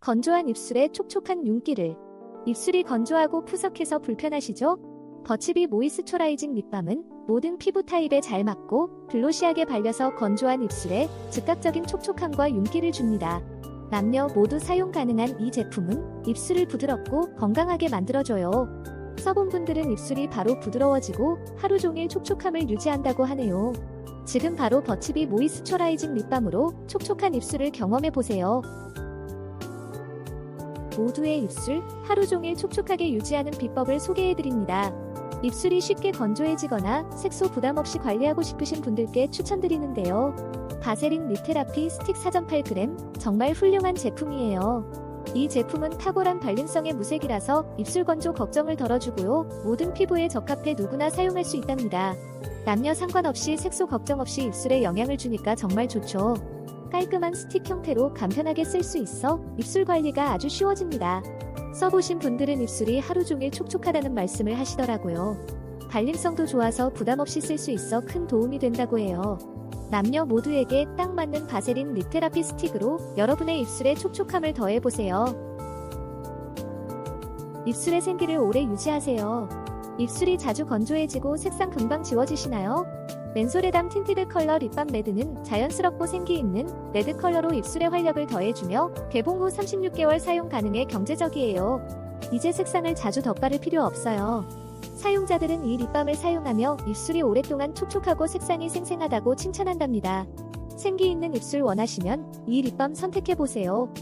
건조한 입술에 촉촉한 윤기를. 입술이 건조하고 푸석해서 불편하시죠? 버치비 모이스처라이징 립밤은 모든 피부 타입에 잘 맞고 글로시하게 발려서 건조한 입술에 즉각적인 촉촉함과 윤기를 줍니다. 남녀 모두 사용 가능한 이 제품은 입술을 부드럽고 건강하게 만들어줘요. 써본 분들은 입술이 바로 부드러워지고 하루 종일 촉촉함을 유지한다고 하네요. 지금 바로 버치비 모이스처라이징 립밤으로 촉촉한 입술을 경험해 보세요. 모두의 입술 하루 종일 촉촉하게 유지하는 비법을 소개해 드립니다. 입술이 쉽게 건조해지거나 색소 부담 없이 관리하고 싶으신 분들께 추천드리는데요. 바세린 리테라피 스틱 4.8g 정말 훌륭한 제품이에요. 이 제품은 탁월한 발림성의 무색이라서 입술 건조 걱정을 덜어주고요. 모든 피부에 적합해 누구나 사용할 수 있답니다. 남녀 상관없이 색소 걱정 없이 입술에 영향을 주니까 정말 좋죠. 깔끔한 스틱 형태로 간편하게 쓸 수 있어 입술 관리가 아주 쉬워집니다. 써보신 분들은 입술이 하루 종일 촉촉하다는 말씀을 하시더라고요. 발림성도 좋아서 부담 없이 쓸 수 있어 큰 도움이 된다고 해요. 남녀 모두에게 딱 맞는 바세린 립테라피 스틱으로 여러분의 입술에 촉촉함을 더해보세요. 입술의 생기를 오래 유지하세요. 입술이 자주 건조해지고 색상 금방 지워지시나요? 맨솔에담 틴티드 컬러 립밤 레드는 자연스럽고 생기 있는 레드 컬러로 입술의 활력을 더해주며 개봉 후 36개월 사용 가능해 경제적이에요. 이제 색상을 자주 덧바를 필요 없어요. 사용자들은 이 립밤을 사용하며 입술이 오랫동안 촉촉하고 색상이 생생하다고 칭찬한답니다. 생기 있는 입술 원하시면 이 립밤 선택해보세요.